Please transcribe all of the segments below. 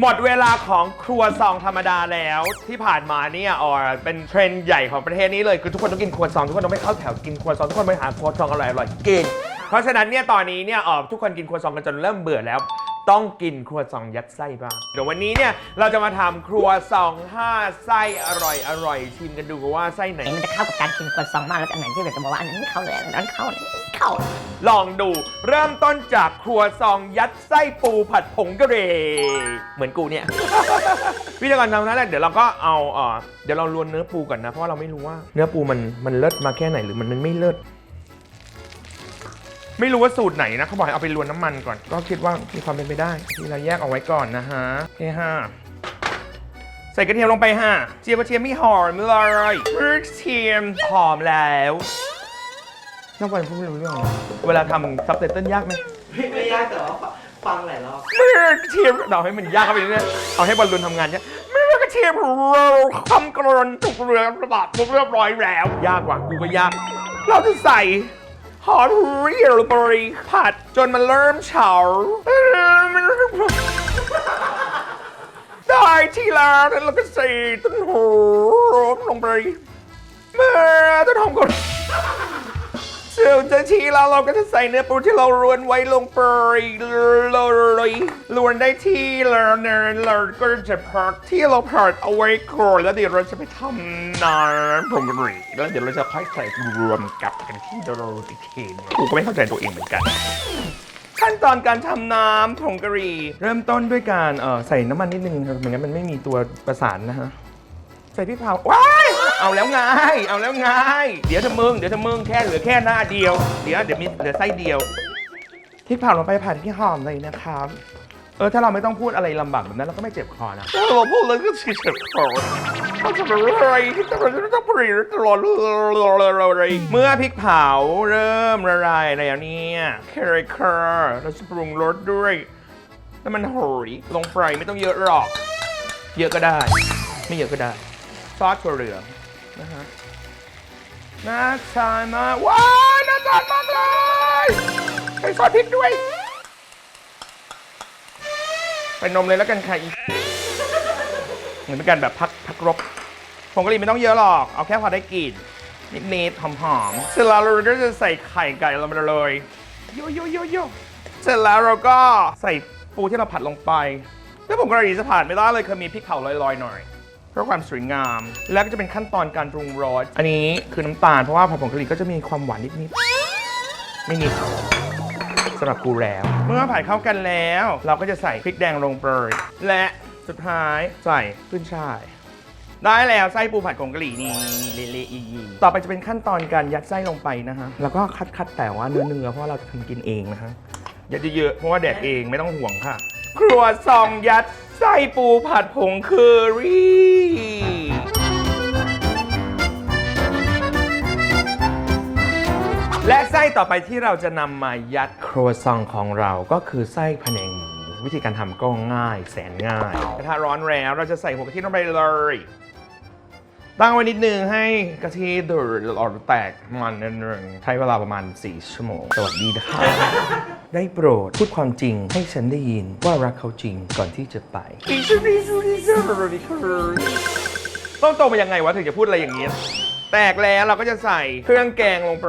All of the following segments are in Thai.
หมดเวลาของครัวซองธรรมดาแล้วที่ผ่านมาเนี่ยออเป็นเทรนด์ใหญ่ของประเทศนี้เลยคือทุกคนต้องกินครัวซองทุกคนต้องไม่เข้าแถวกินครัวซองทุกคนไปหาครัวซองอร่อยอร่อยๆกินเพราะฉะนั้นเนี่ยตอนนี้เนี่ยออทุกคนกินครัวซองกันจนเริ่มเบื่อแล้ว ต้องกินครัวซองยัดไส้บ้างเดี๋ยววันนี้เนี่ยเราจะมาทำครัวซองห้าไส้อร่อยอร่อยชิมกันดูว่าไส้ไหน มันจะเข้ากับการกินครัวซองมากแล้วอันไหนที่แบบจะบอกว่าอันนั้นไม่เข้าเลยอันนั้นเข้าอันนี้ไม่เข้า ลองดูเริ่มต้นจากครัวซองยัดไส้ปูผัดผงกะเหรี่เหมือนกูเนี่ย วิธีการทำนั้นแหละเดี๋ยวเราก็เอาเอ่อเดี๋ยวเราลวนเนื้อปูก่อนนะ เพราะว่าเราไม่รู้ว่าเนื้อปูมันมันเลิศมาแค่ไหนหรือมันมันไม่เลิศ ไม่รู้ว่าสูตรไหนนะเขาบอกให้เอาไปลวนน้ำมันก่อน ก็คิดว่ามีความเป็นไปได้ที่เราแยกเอาไว้ก่อนนะฮะโอเคฮะใส่กระเทียมลงไปฮะเจียวกระเทียมไม่หอมเลยกระเทียมหอมแล้วน้องบอลพูดไม่รู้เรื่องเหรอเวลาทำซับไตเติ้ลยากไหมไม่ยากแต่ว่าฟังหลายรอบเมื่อกระเทียมเราให้มันยากเข้าไปเรื่อยๆเอาให้บอลลูนทำงานเนี่ยเมื่อกระเทียมเราทำกรอนถูกเรือระบาดเรียบร้อยแล้ว ยากกว่ากูก็ยาก เราจะใส่ ฮอตเรียลบริผัด จนมันเริ่มเฉาได้ที่แล้วนั้นเราก็ใส่ต้นหอมลงไปเมื่อต้นหอมก่อน เสร็จจากทีแล้วเราก็จะใส่เนื้อปูที่เรารวนไว้ลงไปเลยรวนได้ที่แล้วเนี่ยเราก็จะพักที่เราผัดเอาไว้ก่อนแล้วเดี๋ยวเราจะไปทำน้ำผงกะหรี่แล้วเดี๋ยวเราจะค่อยใส่รวมกับกันที่เราอีกทีนึงกูก็ไม่เข้าใจตัวเองเหมือนกันขั้นตอนการทำน้ำผงกะหรี่ เริ่มต้นด้วยการเอ่อใส่น้ำมันนิดนึงครับไม่งั้นมันไม่มีตัวประสานนะฮะ ใส่พริกเผาว้า เอาแล้วไงเอาแล้วไงเดี๋ยวเธอมึงเดี๋ยวเธอมึงแค่เหลือแค่หน้าเดียว เดี๋ยวเดี๋ยวมีเหลือไส้เดียวพริกเผาลงไปผัดที่หอมเลยนะครับเออถ้าเราไม่ต้องพูดอะไรลำบากแบบนั้นเราก็ไม่เจ็บคอนะถ้าเราพูดเลยก็เจ็บคอเขาจะเป็นอะไรที่ต้องต้องปรีตลอดเลยเมื่อพริกเผาเริ่มละลายแล้วเนี่ยแครคอร์เราจะปรุงรสด้วยน้ำมันหอยลงไปไม่ต้องเยอะหรอก เยอะก็ได้ ไม่เยอะก็ได้ ซอสถั่วเหลือง นะฮะน่าทานมากว้าน่าทานมากเลยใส่ซอสพริกด้วยใส่นมเลยแล้วกันค่ะอีเหมือนเป็นการแบบพักพักรบผงกะหรี่ไม่ต้องเยอะหรอก เอาแค่พอได้กลิ่นนิดๆหอมๆเสร็จแล้วเราก็จะใส่ไข่ไก่ลงไปเลยโยโยโยโยเสร็จแล้วเราก็ใส่ปูที่เราผัดลงไปแล้วผงกะหรี่จะผ่านไม่ได้เลยคือมีพริกเผาลอยๆหน่อย เพื่อความสวยงาม แล้วก็จะเป็นขั้นตอนการปรุงรสอันนี้คือน้ำตาลเพราะว่าผัดผงกะหรี่ก็จะมีความหวานนิดๆไม่นิดสำหรับกูแล้ว เมื่อผัดเข้ากันแล้ว เราก็จะใส่พริกแดงลงไปและสุดท้ายใส่ขึ้นช่าย ได้แล้วไส้ปูผัดผงกะหรี่นี่เละๆอีต่อไปจะเป็นขั้นตอนการยัดไส้ลงไปนะฮะ แล้วก็คัดๆแต่ว่าเนื้อๆเพราะเราจะทำกินเองนะฮะยัดเยอะๆเพราะว่าแดกเองไม่ต้องห่วงค่ะ ครัวซองยัดไส้ปูผัดผงเคอรี่ และไส้ต่อไปที่เราจะนำมายัดครัวซองของเราก็คือไส้พะแนงหมูวิธีการทำก็ง่ายแสนง่ายกระทะร้อนแล้วเราจะใส่หัวกะทิลงไปเลย ตั้งไว้นิดนึงให้กะทิเดือดออกแตกมันนิดนึงใช้เวลาประมาณ 4 ชั่วโมง สวัสดีนะครับได้โปรดพูดความจริงให้ฉันได้ยินว่ารักเขาจริงก่อนที่จะไปต้องโตมายังไงวะ ถึงจะพูดอะไรอย่างนี้ แตกแล้วเราก็จะใส่เครื่องแกงลงไป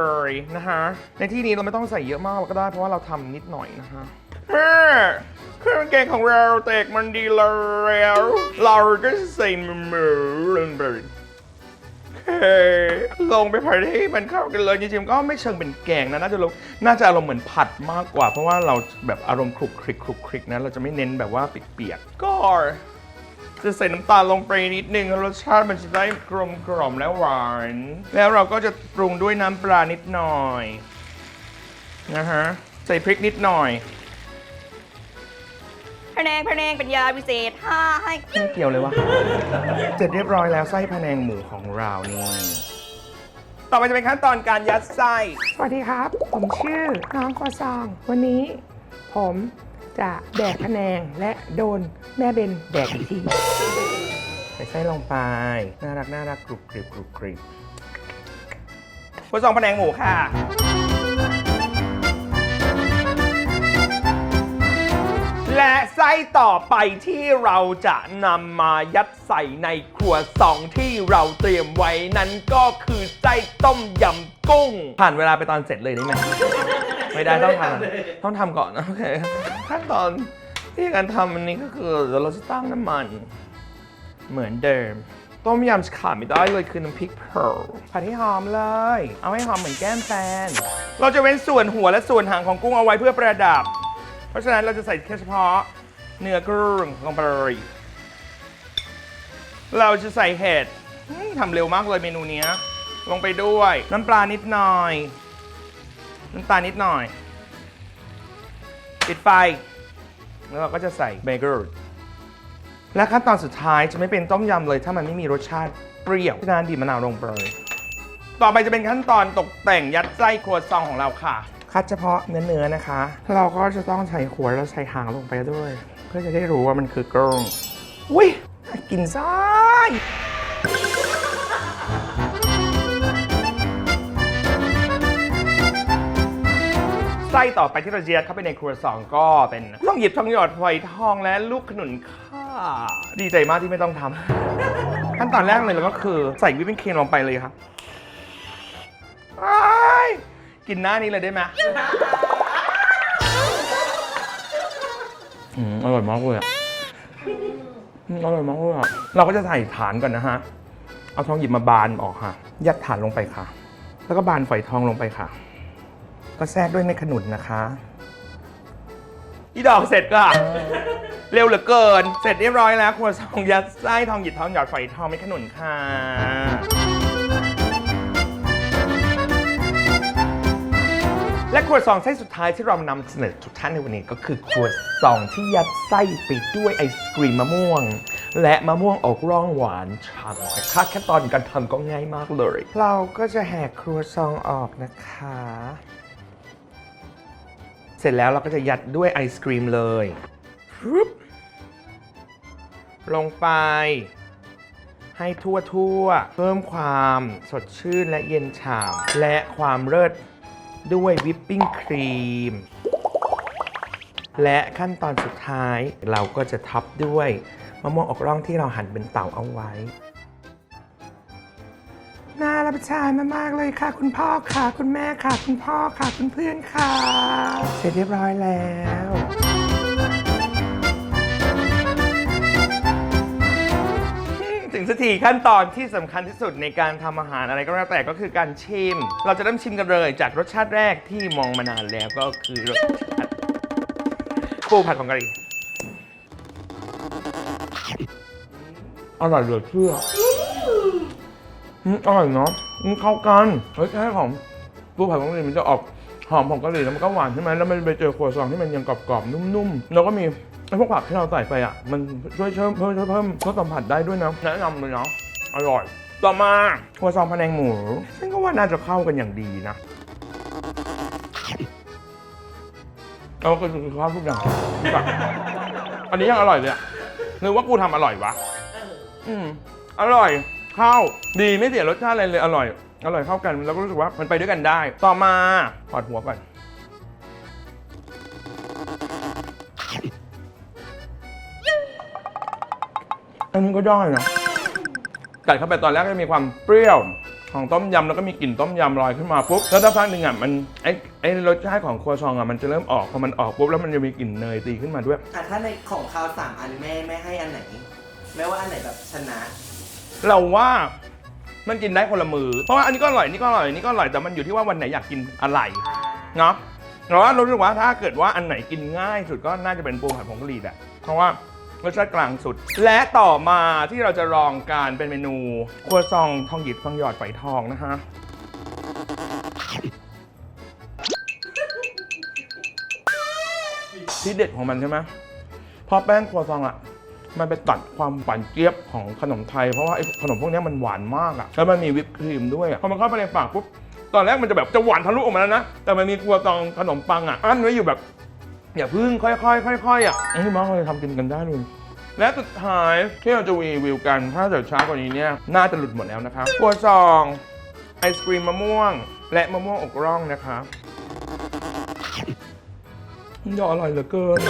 นะฮะ ในที่นี้เราไม่ต้องใส่เยอะมากเราก็ได้เพราะว่าเราทำนิดหน่อยนะฮะแม่เครื่องแกงของเราแตกมันดีแล้วเราก็ใส่หมูลงไป ลงไปผัดให้มันเข้ากันเลยจริงๆก็ไม่เชิงเป็นแกงนะน่าจะลงน่าจะอารมณ์เหมือนผัดมากกว่า เพราะว่าเราแบบอารมณ์คลุกคลิกคลุกคลิกนะเราจะไม่เน้นแบบว่าเปียกๆก็จะใส่น้ำตาลลงไปนิดนึงรสชาติมันจะได้กลมกล่อมและหวาน แล้วเราก็จะปรุงด้วยน้ำปลานิดหน่อยนะฮะใส่พริกนิดหน่อย พะแนงพะแนงเป็นยาพิเศษห้าให้ ไม่เกี่ยวเลยวะเสร็จเรียบร้อยแล้วไส้พะแนงหมูของเรานี่ ต่อไปจะเป็นขั้นตอนการยัดไส้ สวัสดีครับ ผมชื่อน้องกวซอง วันนี้ ผมจะแดกพะแนงและโดนแม่เบนแดกอีกที ใส่ไส้ลงไป น่ารักน่ารักกรุบกริบกรุบกริบคุณสองพะแนงหมูค่ะ ต่อไปที่เราจะนำมายัดใส่ในครัวซองที่เราเตรียมไว้นั้นก็คือไส้ต้มยำกุ้ง ผ่านเวลาไปตอนเสร็จเลยได้ไหมไม่ได้ต้องทำต้องทำก่อนนะโอเคขั้นตอนที่การทำอันนี้ก็คือเดี๋ยวเราจะตั้งน้ำมัน เหมือนเดิม ต้มยำขาดไม่ได้เลยคือน้ำพริกเผาผัดให้หอมเลย เอาให้หอมเหมือนแก้มแฟน เราจะเว้นส่วนหัวและส่วนหางของกุ้งเอาไว้เพื่อประดับ เพราะฉะนั้นเราจะใส่แค่เฉพาะ เนื้อกุ้งลงไปเลยเราจะใส่เห็ดทำเร็วมากเลยเมนูนี้ลงไปด้วย น้ำปลานิดหน่อย น้ำตาลนิดหน่อย ปิดไฟ แล้วเราก็จะใส่เบเกอร์และขั้นตอนสุดท้ายจะไม่เป็นต้มยำเลย ถ้ามันไม่มีรสชาติเปรี้ยวฉะนั้นบีบมะนาวลงไปเลยต่อไปจะเป็นขั้นตอนตกแต่งยัดไส้ครัวซองของเราค่ะ คัดเฉพาะเนื้อๆนะคะ เราก็จะต้องใส่หัวแล้วใส่หางลงไปด้วย พื่อจะได้รู้ว่ามันคือกรงอุ้ยกินไส้ไส้ต่อไปที่เราจะยัดเข้าไปในครัวซองก็เป็นต้องหยิบทองหยอดฝอยทองและลูกขนุนค่ะดีใจมากที่ไม่ต้องทำขั้นตอนแรกเลยเราก็คือใส่วิปปิ้งครีมลงไปเลยครับอ้ายกินหน้านี้เลยได้ไหม อืมอร่อยมากเลยอะอืมอร่อยมากเลยอะเราก็จะใส่ฐานก่อนนะฮะ เอาทองหยิบมาบานออกค่ะ ยัดฐานลงไปค่ะ แล้วก็บานฝอยทองลงไปค่ะ ก็แทรกด้วยเม็ดขนุนนะคะ อีดอกเสร็จก็เร็วเหลือเกิน เสร็จเรียบร้อยแล้วครัวซองยัดไส้ทองหยิบทองหยอดฝอยทองเม็ดขนุนค่ะ และครัวซองไส้สุดท้ายที่เรานำเสนอทุกท่านในวันนี้ก็คือครัวซองที่ยัดไส้ไปด้วยไอศกรีมมะม่วง และมะม่วงออกร่องหวานฉ่ำนะคะแค่ตอนการทำก็ง่ายมากเลย เราก็จะแหกครัวซองออกนะคะ เสร็จแล้วเราก็จะยัดด้วยไอศกรีมเลยฟรึบลงไป ให้ทั่วทั่วๆเพิ่มความสดชื่นและเย็นฉ่ำและความเลิศ ด้วยวิปปิ้งครีม และขั้นตอนสุดท้ายเราก็จะท็อปด้วยมะม่วงอกร่องที่เราหั่นเป็นเต่าเอาไว้ น่ารับประทานมากๆเลยค่ะ คุณพ่อค่ะ คุณแม่ค่ะ คุณพ่อค่ะ คุณเพื่อนค่ะ เสร็จเรียบร้อยแล้ว สักทีขั้นตอนที่สำคัญที่สุดในการทำอาหารอะไรก็แล้วแต่ก็คือการชิม เราจะเริ่มชิมกันเลย จากรสชาติแรกที่มองมานานแล้วก็คือรสชาติปูผัดของกะหรี่อร่อยเหลือเชื่อออร่อยเนาะอืมเข้ากันรสชาติของปูผัดของกะหรี่มันจะออกหอมของกะหรี่แล้วมันก็หวานใช่ไหมแล้วมันไปเจอครัวซองที่มันยังกรอบๆนุ่มๆแล้วก็มี พวกผักที่เราใส่ไปอะ มันช่วยเพิ่มเพิ่มช่วยเพิ่มรสสัมผัสได้ด้วยนะแนะนำเลยเนาะอร่อย ต่อมาครัวซองพะแนงหมูฉันก็ว่าน่าจะเข้ากันอย่างดีนะเราก็คือข้าวทุกอย่างอันนี้ยังอร่อยเลยอะนึกว่ากูทำอร่อยวะอืมอร่อยข้าวดีไม่เสียรสชาติอะไรเลยอร่อย อร่อยเข้ากัน แล้วก็รู้สึกว่ามันไปด้วยกันได้ ต่อมาถอดหัวก่อน อันนี้ก็ได้นะกัดเข้าไปตอนแรกก็จะมีความเปรี้ยวของต้มยำแล้วก็มีกลิ่นต้มยำลอยขึ้นมาปุ๊บแล้วถ้าพักหนึ่งอะมันไอ้ไอ้รสชาติของครัวซองอะมันจะเริ่มออกพอมันออกปุ๊บแล้วมันจะมีกลิ่นเนยตีขึ้นมาด้วย อะถ้าในของคาวสามอันแม่แม่ให้อันไหน แม่ว่าอันไหนแบบชนะ เราว่ามันกินได้คนละมือ เพราะว่าอันนี้ก็อร่อยนี่ก็อร่อยนี่ก็อร่อยแต่มันอยู่ที่ว่าวันไหนอยากกินอะไรเนาะเราว่ารู้สึกว่าถ้าเกิดว่าอันไหนกินง่ายสุดก็น่าจะเป็นปูผัดผงกะหรี่แหละเพราะว่า รสชาติกลางสุด และต่อมาที่เราจะลองการเป็นเมนูครัวซองทองหยิบทองหยอดฝอยทองนะฮะที่เด็ดของมันใช่ไหมพราะแป้งครัวซองอะมันไปตัดความหวานเจี๊ยบของขนมไทย เพราะว่าไอ้ขนมพวกนี้มันหวานมากอะแล้วมันมีวิปครีมด้วยอะพอมันเข้าไปในปากปุ๊บตอนแรกมันจะแบบจะหวานทะลุออกมาแล้วนะ แต่มันมีครัวซองขนมปังอะอั้นไว้อยู่แบบ อย่าพึ่งค่อยๆค่อยๆอะอันนี้มากเลยทำกินกันได้เลยและสุดท้ายที่เราจะรีวิวกันถ้าเกิดช้ากว่านี้เนี่ยน่าจะหลุดหมดแล้วนะครับครัวซองไอศกรีมมะม่วง และมะม่วงอกร่องนะคะมันยออร่อยเหลือเกิน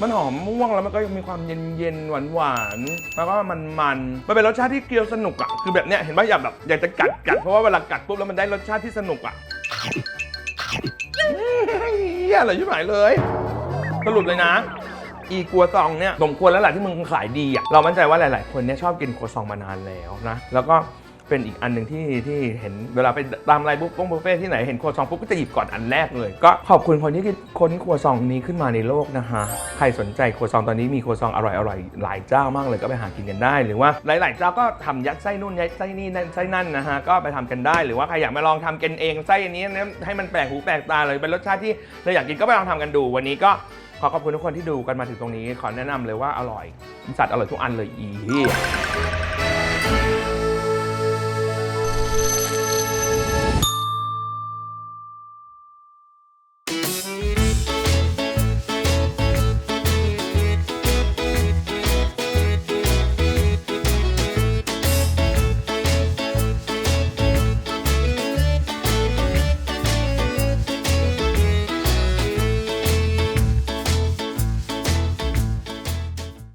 มันหอมม่วงแล้วมันก็ยังมีความเย็นเย็นหวานหวานๆแล้วก็มันมันๆมันเป็นรสชาติที่เคี้ยวสนุกอะคือแบบเนี้ยเห็นป่ะอยากแบบอยากจะกัดกัดเพราะว่าเวลากัดปุ๊บแล้วมันได้รสชาติที่สนุกอะ เฮียอะไรยิ่งหายเลย สรุปเลยนะ อีกัวซองเนี่ยสมควรแล้วแหละที่มึงขายดีอะเรามั่นใจว่าหลาย ๆ คนเนี่ยชอบกินครัวซองมานานแล้วนะแล้วก็ เป็นอีกอันหนึ่งที่ที่เห็นเวลาไปตามไลน์บุ๊กบุฟเฟ่ที่ไหนเห็นครัวซองปุ๊บก็จะหยิบก่อนอันแรกเลย ก็ขอบคุณคนที่คิดค้นครัวซองนี้ขึ้นมาในโลกนะฮะใครสนใจครัวซองตอนนี้มีครัวซองอร่อยอร่อยๆหลายเจ้ามากเลยก็ไปหากินกันได้ หรือว่าหลาย ๆ เจ้าก็ทำยัดไส้นู่นยัดไส้นี่นั่นไส้นั่นนะฮะก็ไปทำกันได้หรือว่าใครอยากมาลองทำกันเองไส้อันนี้นให้มันแปลกหูแปลกตาเลยเป็นรสชาติที่เราอยากกินก็ไปลองทำกันดู วันนี้ก็ขอขอบคุณทุกคนที่ดูกันมาถึงตรงนี้ ขอแนะนำเลยว่าอร่อยสัตว์อร่อยทุกอันเลยอี